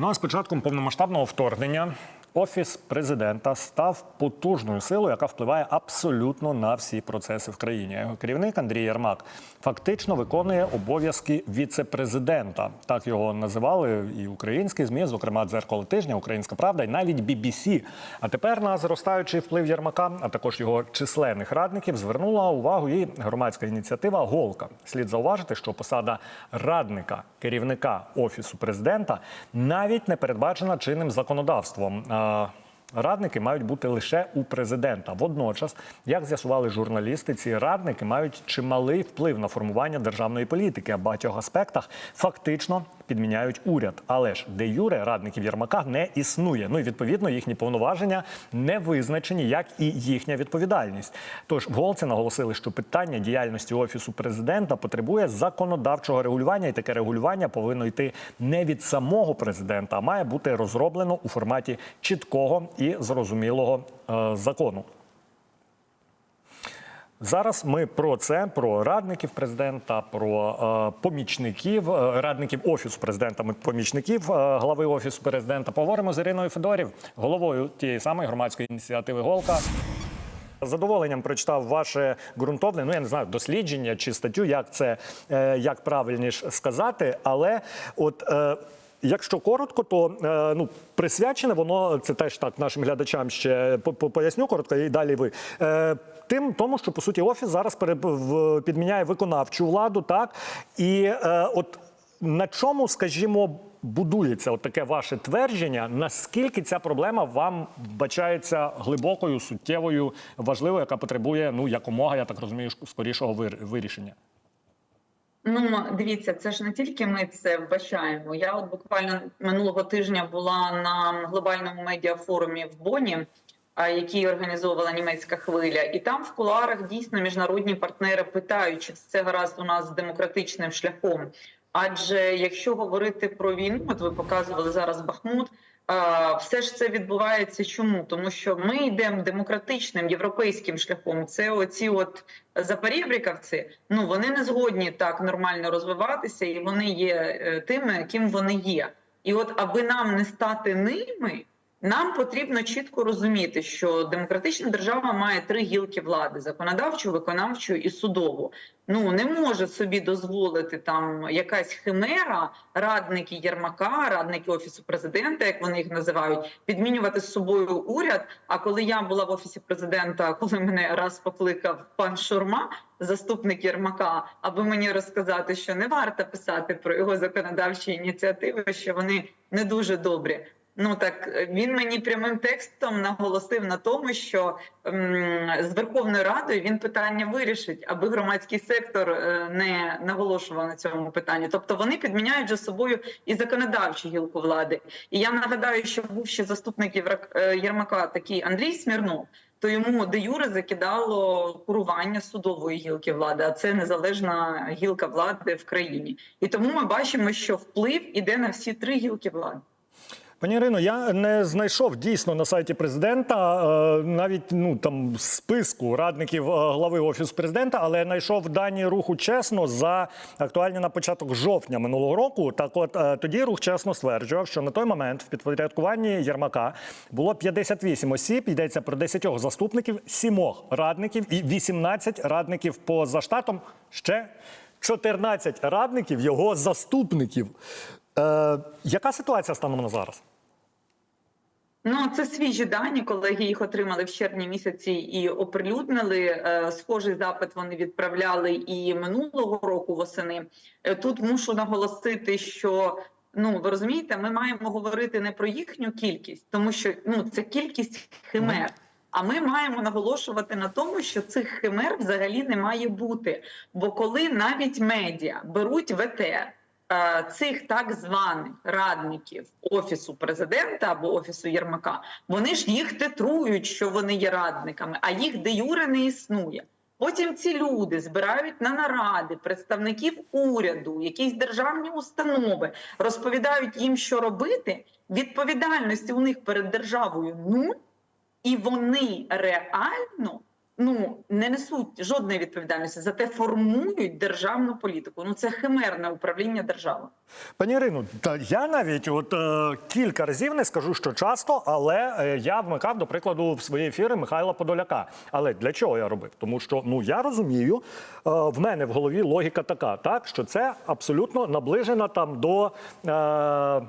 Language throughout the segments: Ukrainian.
Ну а з початком повномасштабного вторгнення офіс президента став потужною силою, яка впливає абсолютно на всі процеси в країні. Його керівник Андрій Єрмак фактично виконує обов'язки віце-президента. Так його називали і українські змі, зокрема дзеркало тижня, Українська Правда, і навіть BBC. А тепер на зростаючий вплив Єрмака, а також його численних радників, звернула увагу і громадська ініціатива Голка. Слід зауважити, що посада радника керівника офісу президента навіть не передбачена чинним законодавством. Радники мають бути лише у президента. Водночас, як з'ясували журналісти, ці радники мають чималий вплив на формування державної політики, а в багатьох аспектах фактично підміняють уряд. Але ж де юре радників Єрмака не існує. Ну і відповідно їхні повноваження не визначені, як і їхня відповідальність. Тож голці наголосили, що питання діяльності офісу президента потребує законодавчого регулювання, і таке регулювання повинно йти не від самого президента, а має бути розроблено у форматі чіткого і зрозумілого е, закону. Зараз ми про це, про радників президента, про е, помічників, е, радників офісу президента, помічників е, глави офісу президента. Поговоримо з Іриною Федорів, головою тієї самої громадської ініціативи Голка. З задоволенням прочитав ваше ґрунтовне, ну я не знаю, дослідження чи статтю, як це е, як правильніше сказати. Але от е, якщо коротко, то е, ну присвячене воно це теж так нашим глядачам ще по- по- поясню коротко, і далі ви. Е, Тим тому, що по суті офіс зараз підміняє виконавчу владу, так і е, от на чому, скажімо, будується от таке ваше твердження? Наскільки ця проблема вам вбачається глибокою, суттєвою, важливою, яка потребує ну якомога, я так розумію, скорішого вир- вирішення? Ну, дивіться, це ж не тільки ми це вбачаємо. Я от буквально минулого тижня була на глобальному медіафорумі в Боні, який організовувала німецька хвиля, і там в кулуарах дійсно міжнародні партнери питають, чи це гаразд у нас з демократичним шляхом. Адже якщо говорити про війну, от ви показували зараз Бахмут. Все ж це відбувається чому? Тому що ми йдемо демократичним європейським шляхом. Це оці от запорєбріковці, ну вони не згодні так нормально розвиватися, і вони є е, тими, ким вони є. І от аби нам не стати ними, нам потрібно чітко розуміти, що демократична держава має три гілки влади: законодавчу, виконавчу і судову. Ну не може собі дозволити там якась химера, радники Єрмака, радники офісу президента, як вони їх називають, підмінювати з собою уряд. А коли я була в офісі президента, коли мене раз покликав пан Шурма, заступник Єрмака, аби мені розказати, що не варто писати про його законодавчі ініціативи, що вони не дуже добрі. Ну так е, він мені прямим текстом наголосив на тому, що м, з Верховною Радою він питання вирішить, аби громадський сектор е, не наголошував на цьому питанні. Тобто вони підміняють за собою і законодавчу гілку влади. І я нагадаю, що був ще заступник е, Єрмака такий Андрій Смірнов. То йому де юре закидало курування судової гілки влади, а це незалежна гілка влади в країні. І тому ми бачимо, що вплив іде на всі три гілки влади. Пані Ірино, я не знайшов дійсно на сайті президента е, навіть ну там списку радників е, глави офісу президента, але знайшов дані руху чесно за актуальні на початок жовтня минулого року. Так, от е, тоді рух чесно стверджував, що на той момент в підпорядкуванні Єрмака було 58 осіб. Йдеться про 10 заступників, 7 радників і 18 радників поза штатом. Ще 14 радників його заступників. Е, яка ситуація станом на зараз? Ну, це свіжі дані. Колеги їх отримали в червні місяці і оприлюднили. Е, Схожий запит вони відправляли і минулого року восени. Е, Тут мушу наголосити, що ну ви розумієте, ми маємо говорити не про їхню кількість, тому що ну це кількість химер. А ми маємо наголошувати на тому, що цих химер взагалі не має бути. Бо коли навіть медіа беруть ВТ цих так званих радників офісу президента або офісу Єрмака, вони ж їх титрують, що вони є радниками, а їх де юре не існує. Потім ці люди збирають на наради представників уряду, якісь державні установи, розповідають їм, що робити. Відповідальності у них перед державою нуль, і вони реально ну не несуть жодної відповідальності, зате формують державну політику. Ну це химерне управління державою. Пані Ірино, та я навіть от е, кілька разів не скажу, що часто, але е, я вмикав, до прикладу, в свої ефіри Михайла Подоляка. Але для чого я робив? Тому що ну я розумію, е, в мене в голові логіка така, так що це абсолютно наближена там до. Е,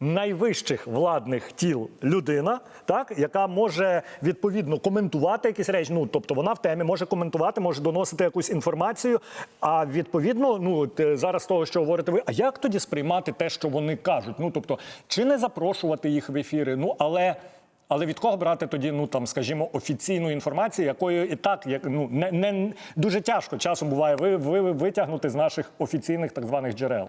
найвищих владних тіл людина, так яка може відповідно коментувати якісь речі. Ну тобто вона в темі може коментувати, може доносити якусь інформацію. А відповідно, ну е, зараз того, що говорите ви, а як тоді сприймати те, що вони кажуть? Ну тобто, чи не запрошувати їх в ефіри? Ну але. Але від кого брати тоді, ну там, скажімо, офіційну інформацію, якою і так як ну не, не дуже тяжко часом буває ви, ви, ви витягнути з наших офіційних так званих джерел.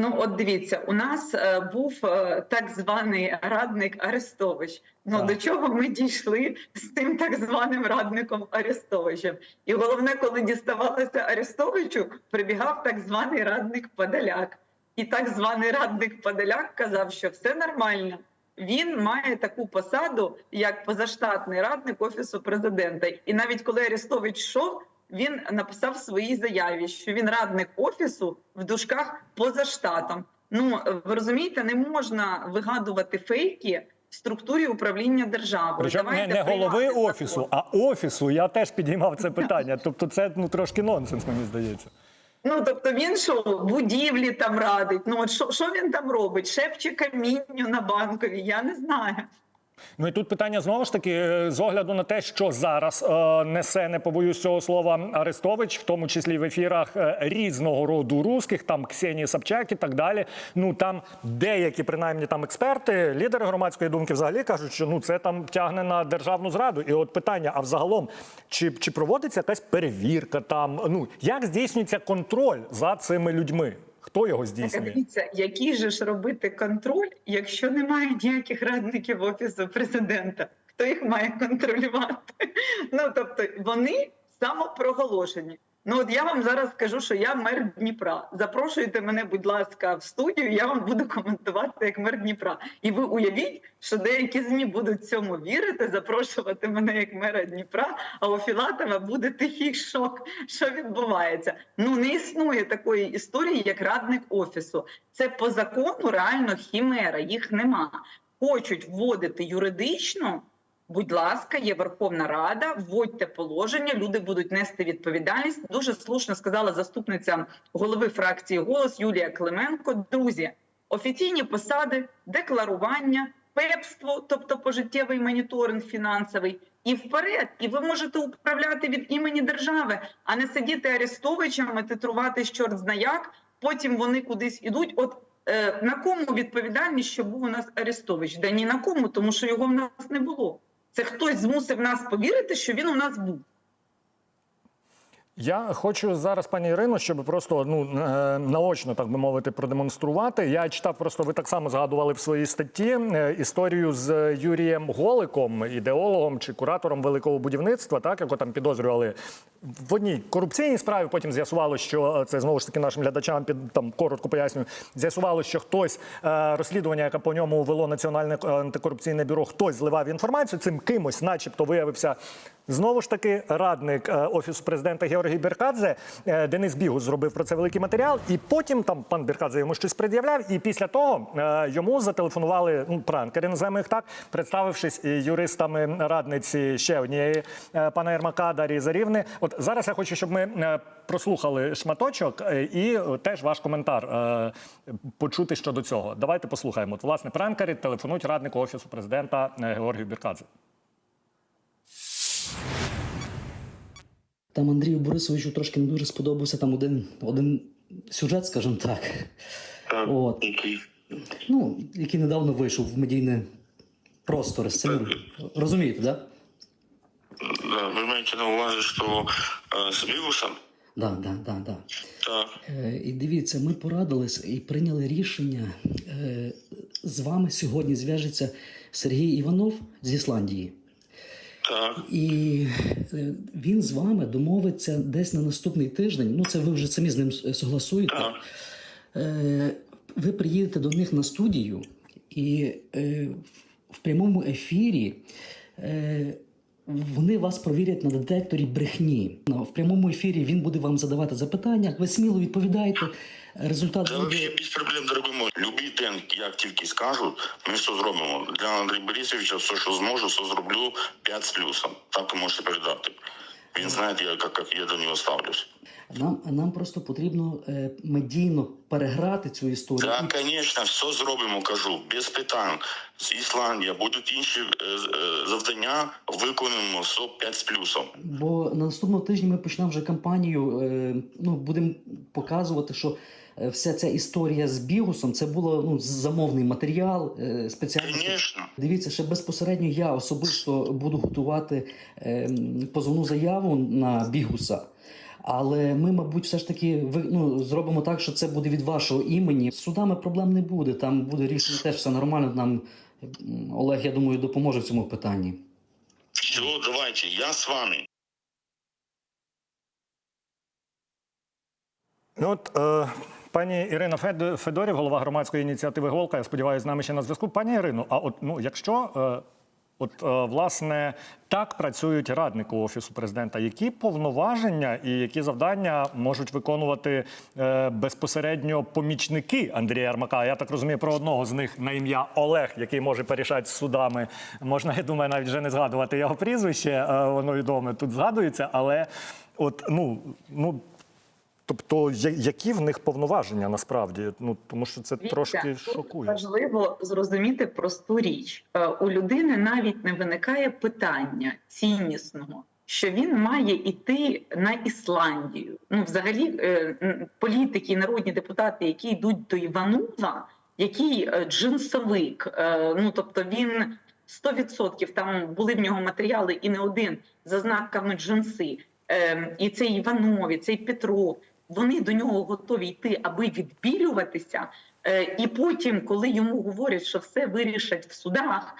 Ну, от дивіться, у нас е, був е, так званий радник Арестович. Ну Так. до чого ми дійшли з тим так званим радником Арестовичем? І головне, коли діставалося Арестовичу, прибігав так званий радник Подоляк. І так званий радник Подоляк казав, що все нормально. Він має таку посаду, як позаштатний радник офісу президента. І навіть коли Арестович йшов, він написав в своїй заяві, що він радник офісу в дужках поза штатом. Ну ви розумієте, не можна вигадувати фейки в структурі управління державою. Не, Давайте не голови закон. офісу, а офісу. Я теж підіймав це питання. Тобто, це ну трошки нонсенс, мені здається. Ну тобто він що будівлі там радить. Ну от що, що він там робить? Шепче камінню на банковій. Я не знаю. Ну і тут питання знову ж таки е, з огляду на те, що зараз е, несе, не побоюсь цього слова, Арестович, в тому числі в ефірах е, різного роду русських, там Ксенії Собчак і так далі. Ну там деякі, принаймні, там експерти, лідери громадської думки, взагалі кажуть, що ну це там тягне на державну зраду. І от питання: а взагалом, чи, чи проводиться якась перевірка там? Ну як здійснюється контроль за цими людьми? Хто його Так, здійснює? дивіться, який же ж робити контроль, якщо немає ніяких радників офісу президента? Хто їх має контролювати? Ну тобто вони самопроголошені. Ну от я вам зараз скажу, що я мер Дніпра. Запрошуйте мене, будь ласка, в студію. Я вам буду коментувати як мер Дніпра. І ви уявіть, що деякі змі будуть цьому вірити, запрошувати мене як мера Дніпра. А у Філатова буде тихий шок, що відбувається. Ну не існує такої історії, як радник офісу. Це по закону реально хімера. Їх нема. Хочуть вводити юридично. Будь ласка, є Верховна Рада, вводьте положення, люди будуть нести відповідальність. Дуже слушно сказала заступниця голови фракції голос Юлія Клименко. Друзі, офіційні посади, декларування, пепство, тобто пожиттєвий моніторинг фінансовий, і вперед. І ви можете управляти від імені держави, а не сидіти арестовичами, титрувати чорт зна як. Потім вони кудись ідуть. От е, на кому відповідальність, що був у нас Арестович? Да ні на кому, тому що його в нас не було. Це хтось змусив нас повірити, що він у нас був. Я хочу зараз, пані Ірино, щоб просто ну е, наочно, так би мовити, продемонструвати. Я читав просто, ви так само згадували в своїй статті е, історію з Юрієм Голиком, ідеологом чи куратором великого будівництва, так якого там підозрювали в одній корупційній справі. Потім з'ясувало, що е, це знову ж таки нашим глядачам під там коротко пояснюю. З'ясувало, що хтось е, розслідування, яке по ньому вело національне е, антикорупційне бюро, хтось зливав інформацію. Цим кимось, начебто, виявився Знову ж таки, радник офісу президента Георгій Беркадзе Денис Бігус зробив про це великий матеріал. І потім там пан Беркадзе йому щось пред'являв. І після того йому зателефонували ну, пранкери, називаємо їх так, представившись юристами радниці ще однієї пана Єрмака Дарії Зарівни. От зараз я хочу, щоб ми е, прослухали шматочок е, і е, теж ваш коментар почути щодо цього. Давайте послухаємо. От, власне, пранкери телефонують раднику офісу президента Георгію Беркадзе. Там Андрію Борисовичу трошки не дуже сподобався там один, один сюжет, скажімо так. Так, От. який? Ну, який недавно вийшов в медійне простори з цим. Розумієте, да? Да, вы имеете на увазі, що е, з вірусом? Да, да, да, да. Так. Е, і дивіться, ми порадились і прийняли рішення. Е, з вами сьогодні зв'яжеться Сергій Іванов з Ісландії. Так. І е, він з вами домовиться десь на наступний тиждень. Ну, це ви вже самі з ним согласуєте. Так. Е, ви приїдете до них на студію і е, в прямому ефірі е, Вони вас провірять на детекторі брехні. Ну, В прямому ефірі він буде вам задавати запитання. Ви сміло відповідаєте. Результат взагалі буде без проблем, дорогой мой. Любий день, як тільки скажуть, ми все зробимо. Для Андрія Борисовича все, що зможу, все зроблю 5 з плюсом. Так ви можете передати. Він знає, як, як я до нього ставлюсь. нам. Нам просто потрібно е, медійно переграти цю історію. Так, звісно, все зробимо, кажу, без питань. З Ісландія будуть інші е, е, завдання, виконуємо все 5 з плюсом. Бо на наступного тижня ми почнемо вже кампанію. е, Ну будемо показувати, що вся ця історія з бігусом це було ну замовний матеріал е, спеціально. Звісно. Дивіться, ще безпосередньо я особисто буду готувати е, позовну заяву на бігуса. Але ми, мабуть, все ж таки ну, зробимо так, що це буде від вашого імені. З судами проблем не буде. Там буде рішення теж все нормально. Нам Олег, я думаю, допоможе в цьому питанні. Все, давайте, я з вами. Ну, от, е, пані Ірина Фед- Федорів, голова громадської ініціативи Голка, я сподіваюся, з нами ще на зв'язку. Пані Ірино, а от ну, якщо е, от, е, власне так працюють радники офісу президента, які повноваження і які завдання можуть виконувати е, безпосередньо помічники Андрія Ярмака? Я так розумію, про одного з них на ім'я Олег, який може порішати з судами. Можна, я думаю, навіть вже не згадувати його прізвище, воно відоме тут згадується, але от ну ну. Тобто, які в них повноваження насправді? Ну тому що це Дивіться, трошки шокує. Важливо зрозуміти просту річ. Е, У людини навіть не виникає питання ціннісного, що він має йти на Ісландію. Ну, взагалі, е, політики, народні депутати, які йдуть до Іванова, який е, джинсовик, ну тобто він 100% там були в нього матеріали і не один за знаками джинси. Е, І цей Іванов, і цей Петров. Вони до нього готові йти, аби відбілюватися. Е, І потім, коли йому говорять, що все вирішать в судах,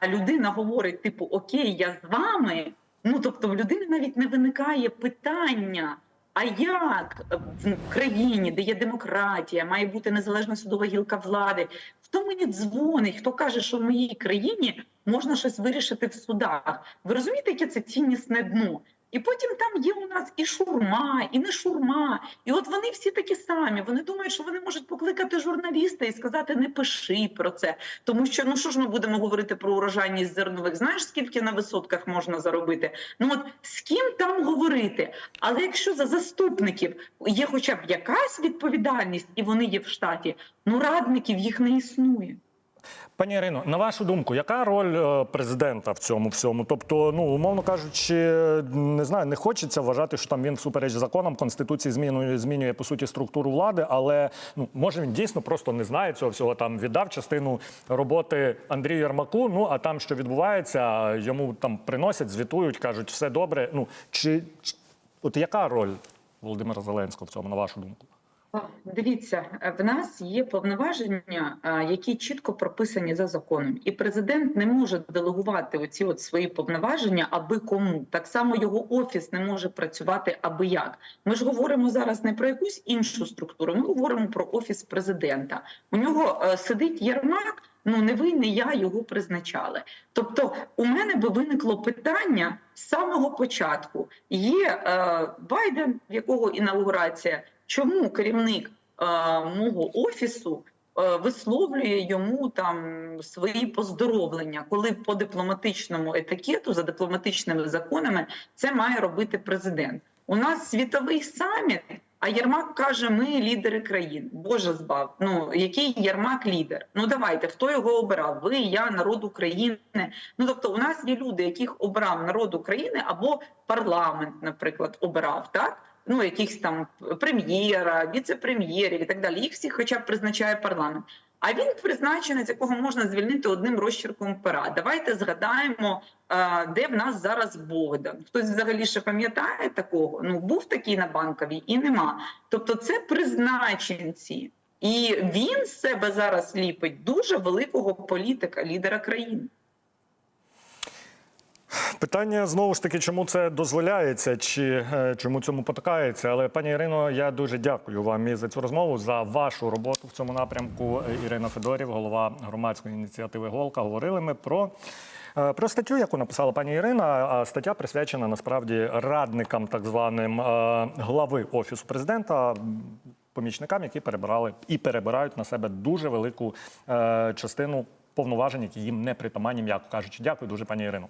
а людина говорить: типу, Окей, я з вами. Ну тобто, в людини навіть не виникає питання. А як в країні, де є демократія, має бути незалежна судова гілка влади? Хто мені дзвонить? Хто каже, що в моїй країні можна щось вирішити в судах? Ви розумієте, яке це ціннісне дно? І потім там є у нас і шурма, і не шурма. І от вони всі такі самі. Вони думають, що вони можуть покликати журналіста і сказати: не пиши про це. Тому що ну що ж ми будемо говорити про урожайність зернових? Знаєш, скільки на висотках можна заробити? Ну от з ким там говорити? Але якщо за заступників є хоча б якась відповідальність, і вони є в штаті, ну радників їх не існує. Пані Ірино, на вашу думку, яка роль е, президента в цьому всьому? Тобто, ну умовно кажучи, не знаю, не хочеться вважати, що там він всупереч законам конституції змінює, змінює по суті структуру влади, але ну може він дійсно просто не знає цього всього. Там віддав частину роботи Андрію Ярмаку. Ну а там, що відбувається, йому там приносять, звітують, кажуть, все добре. Ну чи, чи от яка роль Володимира Зеленського в цьому, на вашу думку? О, Дивіться, е, в нас є повноваження, е, які чітко прописані за законом, і президент не може делегувати оці от свої повноваження аби кому. Так само його офіс не може працювати аби як. Ми ж говоримо зараз не про якусь іншу структуру. Ми говоримо про офіс президента. У нього е, сидить Єрмак. Ну не ви, не я його призначали. Тобто, у мене би виникло питання з самого початку. Є е, Байден, в якого інаугурація. Чому керівник е, мого офісу е, висловлює йому там свої поздоровлення, коли по дипломатичному етикету за дипломатичними законами це має робити президент? У нас світовий саміт. А Єрмак каже: ми лідери країн. Боже збав. Ну який Єрмак лідер? Ну давайте хто його обирав? Ви, я, народ України. Ну тобто, у нас є люди, яких обрав народ України або парламент, наприклад, обирав так ну, якихось там прем'єра, віце-прем'єрів і так далі. Їх всіх, хоча б призначає парламент. А він призначений, з якого можна звільнити одним розчерком пера. Давайте згадаємо, е, де в нас зараз Богдан. Хтось взагалі ще пам'ятає такого? Ну був такий на банковій і нема. Тобто, це призначенці, і він з себе зараз ліпить дуже великого політика, лідера країни. Питання знову ж таки, чому це дозволяється, чи е, чому цьому потикається. Але пані Ірино, я дуже дякую вам і за цю розмову, за вашу роботу в цьому напрямку. Ірина Федорів, голова громадської ініціативи Голка. Говорили ми про Е, Про статтю, яку написала пані Ірина, стаття присвячена насправді радникам, так званим е, глави офісу президента. Помічникам, які перебирали і перебирають на себе дуже велику частину повноважень, які їм не притаманні, м'яко кажучи. Дякую дуже, пані Ірино.